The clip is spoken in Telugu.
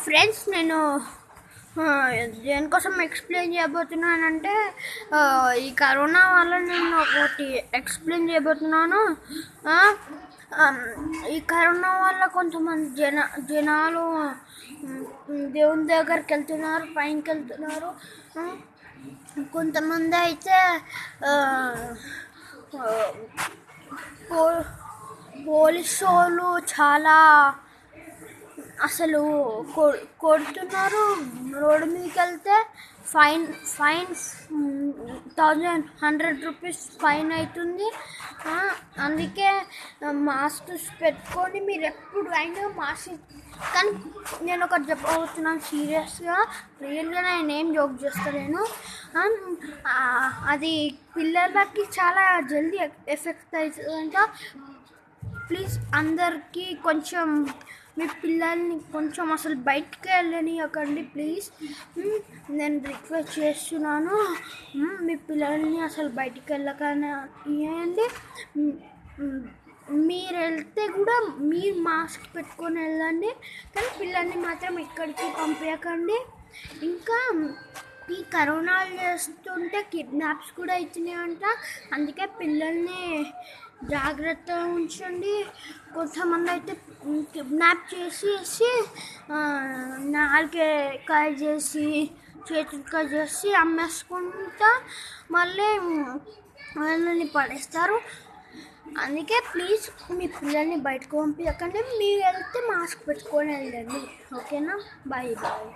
ఫ్రెండ్స్ నేను దేనికోసం ఎక్స్ప్లెయిన్ చేయబోతున్నానంటే ఈ కరోనా వల్ల నేను ఒకటి ఎక్స్ప్లెయిన్ చేయబోతున్నాను. ఈ కరోనా వల్ల కొంతమంది జన జనాలు దేవుని దగ్గరికి వెళ్తున్నారు పైకి వెళ్తున్నారు. కొంతమంది అయితే పో- పోలీసు వాళ్ళు చాలా అసలు కొ- కొడుతున్నారు రోడ్డు మీదకి వెళ్తే fine fine thousand hundred rupees fine అవుతుంది అందుకే మాస్క్ పెట్టుకొని మీరు ఎప్పుడు అయినా మాస్క్ కానీ నేను ఒకటి చెప్పబోతున్నాను సీరియస్గా. రియల్గా నేను ఏం జోక్ చేస్తలేను. అది పిల్లలకి చాలా జల్దీ ఎఫెక్ట్ అవుతుందంట ప్లీజ్ అందరికీ కొంచెం మీ పిల్లల్ని కొంచెం అసలు బయటికి వెళ్ళనియకండి ప్లీజ్. నేను రిక్వెస్ట్ చేస్తున్నాను. మీ పిల్లల్ని అసలు బయటికి వెళ్ళకనే ఇవ్వండి మీరు వెళ్తే కూడా మీరు మాస్క్ పెట్టుకొని వెళ్ళండి. కానీ పిల్లల్ని మాత్రం ఎక్కడికి పంపించకండి ఇంకా ఈ కరోనా చేస్తుంటే కిడ్నాప్స్ కూడా అంట అందుకే పిల్లల్ని జాగ్రత్తగా ఉంచండి. కొంతమంది అయితే కిడ్నాప్ చేసేసి ఆ, నాలుగే కాయ చేసి చేతులకాయ చేసి అమ్మేసుకుంటా మళ్ళీ వాళ్ళని పడేస్తారు. అందుకే ప్లీజ్ మీ పిల్లల్ని బయటకు పంపించకండి. మీరు వెళ్తే మాస్క్ పెట్టుకొని వెళ్ళండి. ఓకేనా? Bye bye.